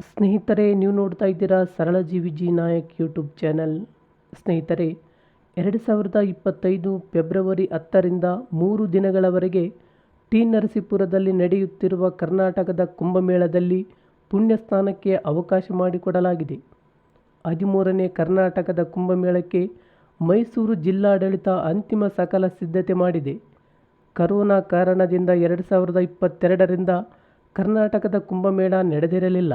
ಸ್ನೇಹಿತರೆ, ನೀವು ನೋಡ್ತಾ ಇದ್ದೀರಾ ಸರಳ ಜೀವಿ ಜಿ ನಾಯಕ್ ಯೂಟ್ಯೂಬ್ ಚಾನಲ್. ಸ್ನೇಹಿತರೆ, ಎರಡು ಸಾವಿರದ ಇಪ್ಪತ್ತೈದು ಫೆಬ್ರವರಿ ಹತ್ತರಿಂದ ಮೂರು ದಿನಗಳವರೆಗೆ ಟಿ ನರಸೀಪುರದಲ್ಲಿ ನಡೆಯುತ್ತಿರುವ ಕರ್ನಾಟಕದ ಕುಂಭಮೇಳದಲ್ಲಿ ಪುಣ್ಯಸ್ನಾನಕ್ಕೆ ಅವಕಾಶ ಮಾಡಿಕೊಡಲಾಗಿದೆ. ಹದಿಮೂರನೇ ಕರ್ನಾಟಕದ ಕುಂಭಮೇಳಕ್ಕೆ ಮೈಸೂರು ಜಿಲ್ಲಾಡಳಿತ ಅಂತಿಮ ಸಕಲ ಸಿದ್ಧತೆ ಮಾಡಿದೆ. ಕರೋನಾ ಕಾರಣದಿಂದ ಎರಡು ಸಾವಿರದ ಇಪ್ಪತ್ತೆರಡರಿಂದ ಕರ್ನಾಟಕದ ಕುಂಭಮೇಳ ನಡೆದಿರಲಿಲ್ಲ.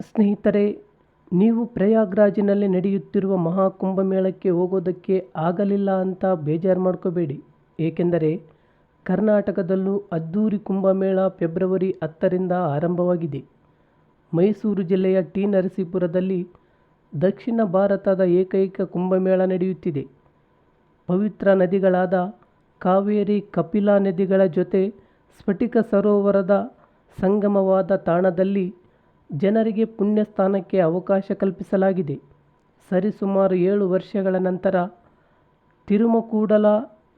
ಸ್ನೇಹಿತರೆ, ನೀವು ಪ್ರಯಾಗ್ರಾಜಿನಲ್ಲಿ ನಡೆಯುತ್ತಿರುವ ಮಹಾಕುಂಭಮೇಳಕ್ಕೆ ಹೋಗೋದಕ್ಕೆ ಆಗಲಿಲ್ಲ ಅಂತ ಬೇಜಾರು ಮಾಡ್ಕೋಬೇಡಿ. ಏಕೆಂದರೆ, ಕರ್ನಾಟಕದಲ್ಲೂ ಅದ್ದೂರಿ ಕುಂಭಮೇಳ ಫೆಬ್ರವರಿ ಹತ್ತರಿಂದ ಆರಂಭವಾಗಿದೆ. ಮೈಸೂರು ಜಿಲ್ಲೆಯ ಟಿ. ನರಸೀಪುರದಲ್ಲಿ ದಕ್ಷಿಣ ಭಾರತದ ಏಕೈಕ ಕುಂಭಮೇಳ ನಡೆಯುತ್ತಿದೆ. ಪವಿತ್ರ ನದಿಗಳಾದ ಕಾವೇರಿ ಕಪಿಲಾ ನದಿಗಳ ಜೊತೆ ಸ್ಫಟಿಕ ಸರೋವರದ ಸಂಗಮವಾದ ತಾಣದಲ್ಲಿ ಜನರಿಗೆ ಪುಣ್ಯಸ್ಥಾನಕ್ಕೆ ಅವಕಾಶ ಕಲ್ಪಿಸಲಾಗಿದೆ. ಸರಿಸುಮಾರು ಏಳು ವರ್ಷಗಳ ನಂತರ ತಿರುಮಕೂಡಲ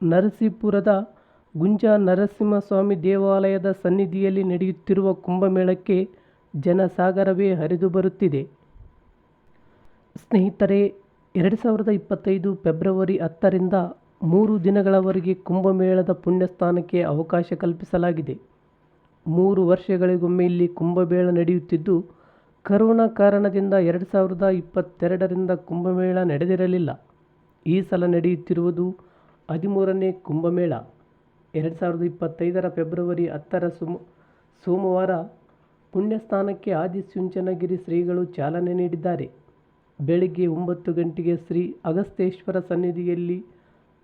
ನರಸೀಪುರದ ಗುಂಜ ನರಸಿಂಹಸ್ವಾಮಿ ದೇವಾಲಯದ ಸನ್ನಿಧಿಯಲ್ಲಿ ನಡೆಯುತ್ತಿರುವ ಕುಂಭಮೇಳಕ್ಕೆ ಜನಸಾಗರವೇ ಹರಿದು ಬರುತ್ತಿದೆ. ಸ್ನೇಹಿತರೆ, ಎರಡು ಸಾವಿರದ ಇಪ್ಪತ್ತೈದು ಫೆಬ್ರವರಿ ಹತ್ತರಿಂದ ಮೂರು ದಿನಗಳವರೆಗೆ ಕುಂಭಮೇಳದ ಪುಣ್ಯಸ್ಥಾನಕ್ಕೆ ಅವಕಾಶ ಕಲ್ಪಿಸಲಾಗಿದೆ. ಮೂರು ವರ್ಷಗಳಿಗೊಮ್ಮೆ ಇಲ್ಲಿ ಕುಂಭಮೇಳ ನಡೆಯುತ್ತಿದ್ದು, ಕರೋನಾ ಕಾರಣದಿಂದ ಎರಡು ಸಾವಿರದ ಇಪ್ಪತ್ತೆರಡರಿಂದ ಕುಂಭಮೇಳ ನಡೆದಿರಲಿಲ್ಲ. ಈ ಸಲ ನಡೆಯುತ್ತಿರುವುದು ಹದಿಮೂರನೇ ಕುಂಭಮೇಳ. ಎರಡು ಸಾವಿರದ ಇಪ್ಪತ್ತೈದರ ಫೆಬ್ರವರಿ ಹತ್ತರ ಸುಮ, ಸೋಮವಾರ ಪುಣ್ಯಸ್ಥಾನಕ್ಕೆ ಆದಿಚುಂಚನಗಿರಿ ಶ್ರೀಗಳು ಚಾಲನೆ ನೀಡಿದ್ದಾರೆ. ಬೆಳಗ್ಗೆ ಒಂಬತ್ತು ಗಂಟೆಗೆ ಶ್ರೀ ಅಗಸ್ತೇಶ್ವರ ಸನ್ನಿಧಿಯಲ್ಲಿ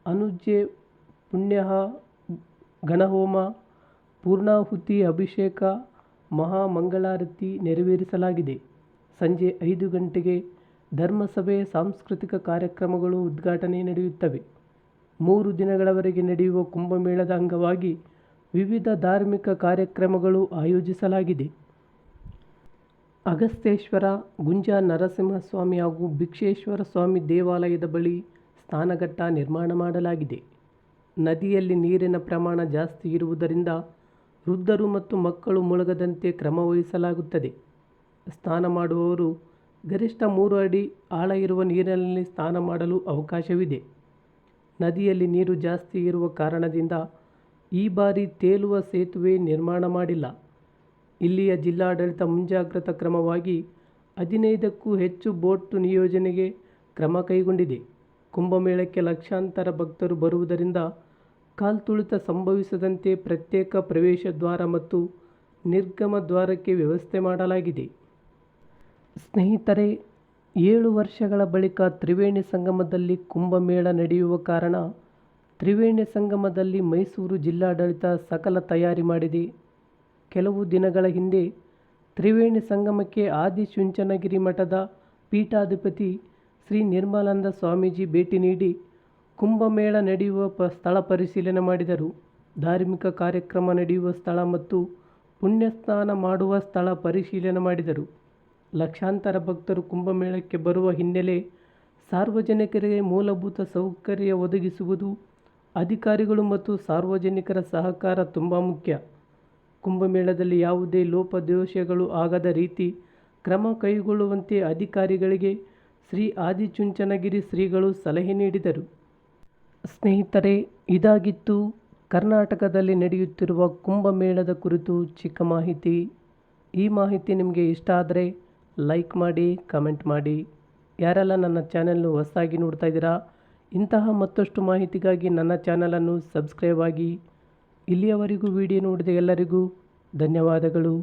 ಅನುಜೆ ಪುಣ್ಯಹ ಗಣಹೋಮ ಪೂರ್ಣಾಹುತಿ ಅಭಿಷೇಕ ಮಹಾಮಂಗಳಾರತಿ ನೆರವೇರಿಸಲಾಗಿದೆ. ಸಂಜೆ ಐದು ಗಂಟೆಗೆ ಧರ್ಮಸಭೆ ಸಾಂಸ್ಕೃತಿಕ ಕಾರ್ಯಕ್ರಮಗಳು ಉದ್ಘಾಟನೆ ನಡೆಯುತ್ತವೆ. ಮೂರು ದಿನಗಳವರೆಗೆ ನಡೆಯುವ ಕುಂಭಮೇಳದ ಅಂಗವಾಗಿ ವಿವಿಧ ಧಾರ್ಮಿಕ ಕಾರ್ಯಕ್ರಮಗಳು ಆಯೋಜಿಸಲಾಗಿದೆ. ಅಗಸ್ತೇಶ್ವರ ಗುಂಜಾ ನರಸಿಂಹಸ್ವಾಮಿ ಹಾಗೂ ಭಿಕ್ಷೇಶ್ವರ ಸ್ವಾಮಿ ದೇವಾಲಯದ ಬಳಿ ಸ್ನಾನಘಟ್ಟ ನಿರ್ಮಾಣ ಮಾಡಲಾಗಿದೆ. ನದಿಯಲ್ಲಿ ನೀರಿನ ಪ್ರಮಾಣ ಜಾಸ್ತಿ ಇರುವುದರಿಂದ ವೃದ್ಧರು ಮತ್ತು ಮಕ್ಕಳು ಮುಳುಗದಂತೆ ಕ್ರಮ ವಹಿಸಲಾಗುತ್ತದೆ ಸ್ನಾನ ಮಾಡುವವರು ಗರಿಷ್ಠ ಮೂರು ಅಡಿ ಆಳ ಇರುವ ನೀರಿನಲ್ಲಿ ಸ್ನಾನ ಮಾಡಲು ಅವಕಾಶವಿದೆ. ನದಿಯಲ್ಲಿ ನೀರು ಜಾಸ್ತಿ ಇರುವ ಕಾರಣದಿಂದ ಈ ಬಾರಿ ತೇಲುವ ಸೇತುವೆ ನಿರ್ಮಾಣ ಮಾಡಿಲ್ಲ. ಇಲ್ಲಿಯ ಜಿಲ್ಲಾಡಳಿತ ಮುಂಜಾಗ್ರತಾ ಕ್ರಮವಾಗಿ ಹದಿನೈದಕ್ಕೂ ಹೆಚ್ಚು ಬೋಟ್ ನಿಯೋಜನೆಗೆ ಕ್ರಮ ಕೈಗೊಂಡಿದೆ. ಕುಂಭಮೇಳಕ್ಕೆ ಲಕ್ಷಾಂತರ ಭಕ್ತರು ಬರುವುದರಿಂದ ಕಾಲ್ತುಳಿತ ಸಂಭವಿಸದಂತೆ ಪ್ರತ್ಯೇಕ ಪ್ರವೇಶ ದ್ವಾರ ಮತ್ತು ನಿರ್ಗಮ ದ್ವಾರಕ್ಕೆ ವ್ಯವಸ್ಥೆ ಮಾಡಲಾಗಿದೆ. ಸ್ನೇಹಿತರೆ, ಏಳು ವರ್ಷಗಳ ಬಳಿಕ ತ್ರಿವೇಣಿ ಸಂಗಮದಲ್ಲಿ ಕುಂಭಮೇಳ ನಡೆಯುವ ಕಾರಣ ತ್ರಿವೇಣಿ ಸಂಗಮದಲ್ಲಿ ಮೈಸೂರು ಜಿಲ್ಲಾಡಳಿತ ಸಕಲ ತಯಾರಿ ಮಾಡಿದೆ. ಕೆಲವು ದಿನಗಳ ಹಿಂದೆ ತ್ರಿವೇಣಿ ಸಂಗಮಕ್ಕೆ ಆದಿಚುಂಚನಗಿರಿ ಮಠದ ಪೀಠಾಧಿಪತಿ ಶ್ರೀ ನಿರ್ಮಲಾನಂದ ಸ್ವಾಮೀಜಿ ಭೇಟಿ ನೀಡಿ ಕುಂಭಮೇಳ ನಡೆಯುವ ಪ, ಸ್ಥಳ ಪರಿಶೀಲನೆ ಮಾಡಿದರು. ಧಾರ್ಮಿಕ ಕಾರ್ಯಕ್ರಮ ನಡೆಯುವ ಸ್ಥಳ ಮತ್ತು ಪುಣ್ಯಸ್ನಾನ ಮಾಡುವ ಸ್ಥಳ ಪರಿಶೀಲನೆ ಮಾಡಿದರು. ಲಕ್ಷಾಂತರ ಭಕ್ತರು ಕುಂಭಮೇಳಕ್ಕೆ ಬರುವ ಹಿನ್ನೆಲೆ ಸಾರ್ವಜನಿಕರಿಗೆ ಮೂಲಭೂತ ಸೌಕರ್ಯ ಒದಗಿಸುವುದು, ಅಧಿಕಾರಿಗಳು ಮತ್ತು ಸಾರ್ವಜನಿಕರ ಸಹಕಾರ ತುಂಬ ಮುಖ್ಯ. ಕುಂಭಮೇಳದಲ್ಲಿ ಯಾವುದೇ ಲೋಪದೋಷಗಳು ಆಗದ ರೀತಿ ಕ್ರಮ ಕೈಗೊಳ್ಳುವಂತೆ ಅಧಿಕಾರಿಗಳಿಗೆ ಶ್ರೀ ಆದಿಚುಂಚನಗಿರಿ ಶ್ರೀಗಳು ಸಲಹೆ ನೀಡಿದರು. ಸ್ನೇಹಿತರೆ, ಇದಾಗಿತ್ತು ಕರ್ನಾಟಕದಲ್ಲಿ ನಡೆಯುತ್ತಿರುವ ಕುಂಭಮೇಳದ ಕುರಿತು ಚಿಕ್ಕ ಮಾಹಿತಿ. ಈ ಮಾಹಿತಿ ನಿಮಗೆ ಇಷ್ಟ ಆದರೆ ಲೈಕ್ ಮಾಡಿ, ಕಮೆಂಟ್ ಮಾಡಿ. ಯಾರೆಲ್ಲ ನನ್ನ ಚಾನಲ್ನು ಹೊಸದಾಗಿ ನೋಡ್ತಾ ಇದ್ದೀರಾ, ಇಂತಹ ಮತ್ತಷ್ಟು ಮಾಹಿತಿಗಾಗಿ ನನ್ನ ಚಾನಲನ್ನು ಸಬ್ಸ್ಕ್ರೈಬ್ ಆಗಿ. ಇಲ್ಲಿಯವರೆಗೂ ವಿಡಿಯೋ ನೋಡಿದ ಎಲ್ಲರಿಗೂ ಧನ್ಯವಾದಗಳು.